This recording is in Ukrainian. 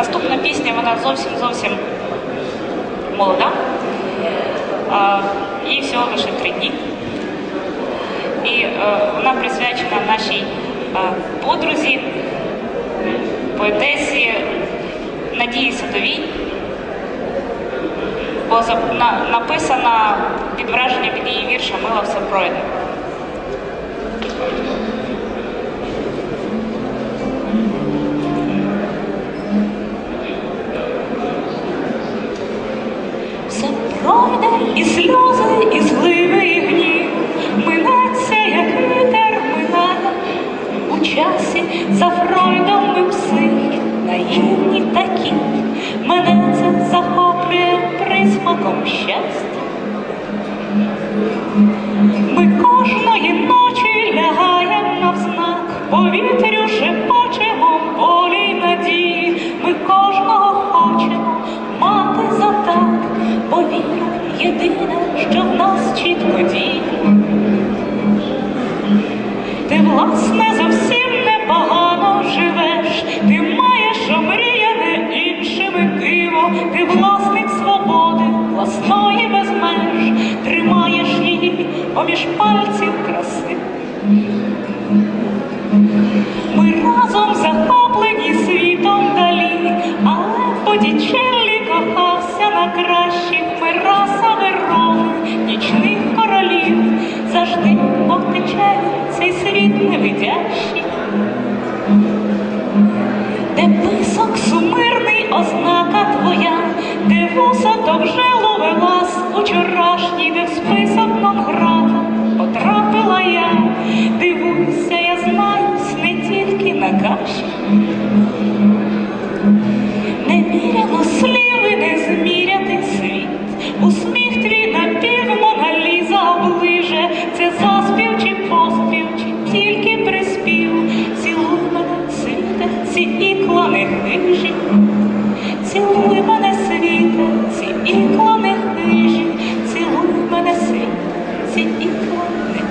наступна пісня, вона зовсім зовсім молода. Їй всього лише три дні. І е, вона присвячена нашій е, подрузі, поетесі Надії Садовій. Бо за- написана під враження від її вірша Мила все пройде. Все пройде і сльози, і зливи, і гнів, минеться, як вітер минає. У часі за Фройдом ми пси, наївні такі, мене це захоплює присмаком щастя. Ми кожної ночі лягаєм навзнак, повітрю шепочемо єдине, що в нас чітко діє. Ти, власне, зовсім непогано живеш, ти маєш омріяне іншими диво, ти власник свободи, власної без меж, тримаєш її поміж пальців краси. Ми разом захоплені світом далі, але Бодічеллі кохався на кращих, світ. Де писок сумирний ознака твоя, де вусаток вже ловилась учорашній, де в список Нонграда потрапила я. дивуюся, я знаюсь не тільки на каші. Is you.